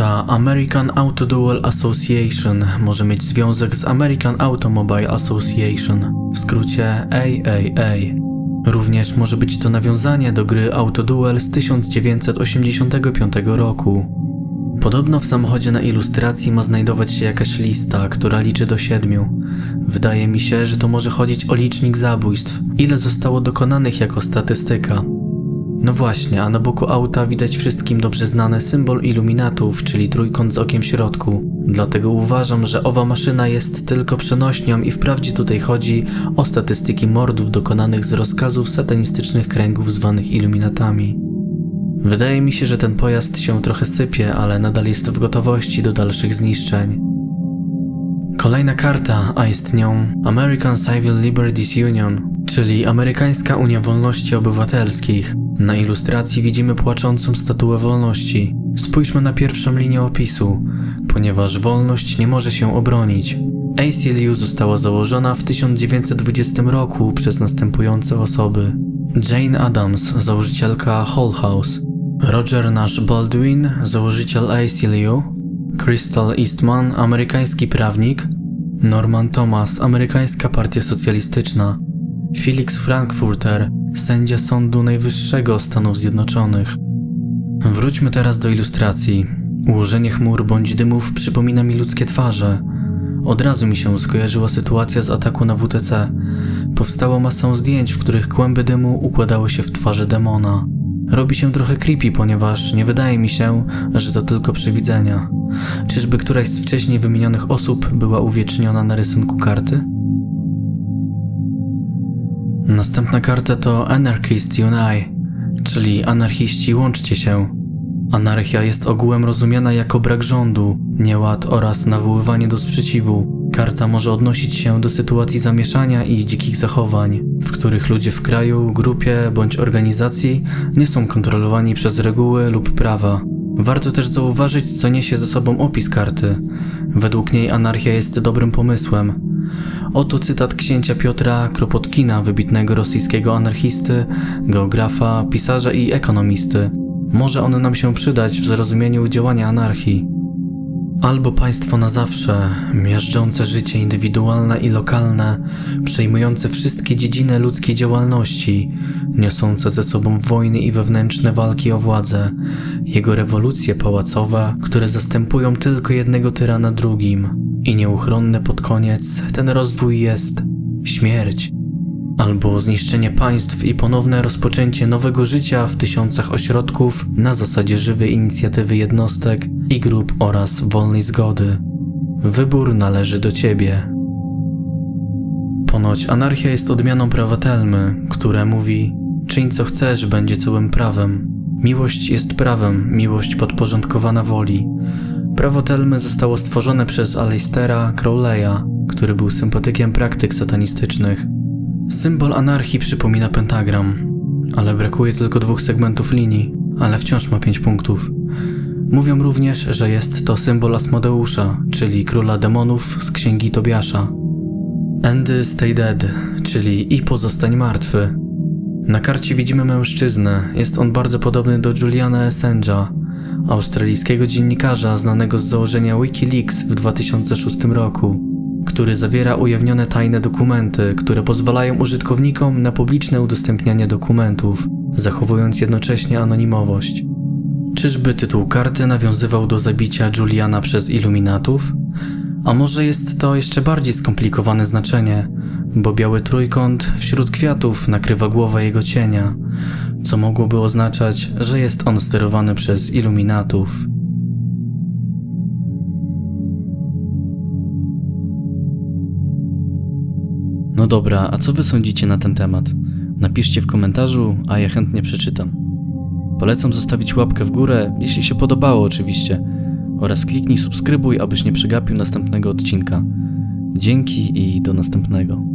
Auta American Auto Duel Association może mieć związek z American Automobile Association, w skrócie AAA. Również może być to nawiązanie do gry Auto Duel z 1985 roku. Podobno w samochodzie na ilustracji ma znajdować się jakaś lista, która liczy do siedmiu. Wydaje mi się, że to może chodzić o licznik zabójstw, ile zostało dokonanych jako statystyka. No właśnie, a na boku auta widać wszystkim dobrze znany symbol iluminatów, czyli trójkąt z okiem w środku. Dlatego uważam, że owa maszyna jest tylko przenośnią i wprawdzie tutaj chodzi o statystyki mordów dokonanych z rozkazów satanistycznych kręgów zwanych iluminatami. Wydaje mi się, że ten pojazd się trochę sypie, ale nadal jest w gotowości do dalszych zniszczeń. Kolejna karta, a jest nią American Civil Liberties Union, czyli Amerykańska Unia Wolności Obywatelskich. Na ilustracji widzimy płaczącą statuę wolności. Spójrzmy na pierwszą linię opisu, ponieważ wolność nie może się obronić. ACLU została założona w 1920 roku przez następujące osoby. Jane Addams, założycielka Hull House, Roger Nash Baldwin, założyciel ACLU, Crystal Eastman, amerykański prawnik, Norman Thomas, amerykańska partia socjalistyczna, Felix Frankfurter, sędzia Sądu Najwyższego Stanów Zjednoczonych. Wróćmy teraz do ilustracji. Ułożenie chmur bądź dymów przypomina mi ludzkie twarze. Od razu mi się skojarzyła sytuacja z ataku na WTC. Powstało masę zdjęć, w których kłęby dymu układały się w twarzy demona. Robi się trochę creepy, ponieważ nie wydaje mi się, że to tylko przywidzenia. Czyżby któraś z wcześniej wymienionych osób była uwieczniona na rysunku karty? Następna karta to Anarchist Unite, czyli anarchiści łączcie się. Anarchia jest ogółem rozumiana jako brak rządu, nieład oraz nawoływanie do sprzeciwu. Karta może odnosić się do sytuacji zamieszania i dzikich zachowań, w których ludzie w kraju, grupie bądź organizacji nie są kontrolowani przez reguły lub prawa. Warto też zauważyć, co niesie ze sobą opis karty. Według niej anarchia jest dobrym pomysłem. Oto cytat księcia Piotra Kropotkina, wybitnego rosyjskiego anarchisty, geografa, pisarza i ekonomisty. Może on nam się przydać w zrozumieniu działania anarchii. Albo państwo na zawsze, miażdżące życie indywidualne i lokalne, przejmujące wszystkie dziedziny ludzkiej działalności, niosące ze sobą wojny i wewnętrzne walki o władzę, jego rewolucje pałacowe, które zastępują tylko jednego tyrana drugim. I nieuchronne pod koniec ten rozwój jest śmierć, albo zniszczenie państw i ponowne rozpoczęcie nowego życia w tysiącach ośrodków na zasadzie żywej inicjatywy jednostek i grup oraz wolnej zgody. Wybór należy do ciebie. Ponoć anarchia jest odmianą prawa Telmy, które mówi: czyń co chcesz, będzie całym prawem. Miłość jest prawem, miłość podporządkowana woli. Prawo Telmy zostało stworzone przez Aleistera Crowleya, który był sympatykiem praktyk satanistycznych. Symbol anarchii przypomina pentagram, ale brakuje tylko dwóch segmentów linii, ale wciąż ma pięć punktów. Mówią również, że jest to symbol Asmodeusza, czyli króla demonów z księgi Tobiasza. Endy Stay Dead, czyli i pozostań martwy. Na karcie widzimy mężczyznę, jest on bardzo podobny do Juliana Assange'a, australijskiego dziennikarza znanego z założenia Wikileaks w 2006 roku, który zawiera ujawnione tajne dokumenty, które pozwalają użytkownikom na publiczne udostępnianie dokumentów, zachowując jednocześnie anonimowość. Czyżby tytuł karty nawiązywał do zabicia Juliana przez iluminatów? A może jest to jeszcze bardziej skomplikowane znaczenie, bo biały trójkąt wśród kwiatów nakrywa głowę jego cienia, co mogłoby oznaczać, że jest on sterowany przez iluminatów. No dobra, a co wy sądzicie na ten temat? Napiszcie w komentarzu, a ja chętnie przeczytam. Polecam zostawić łapkę w górę, jeśli się podobało oczywiście, oraz kliknij subskrybuj, abyś nie przegapił następnego odcinka. Dzięki i do następnego.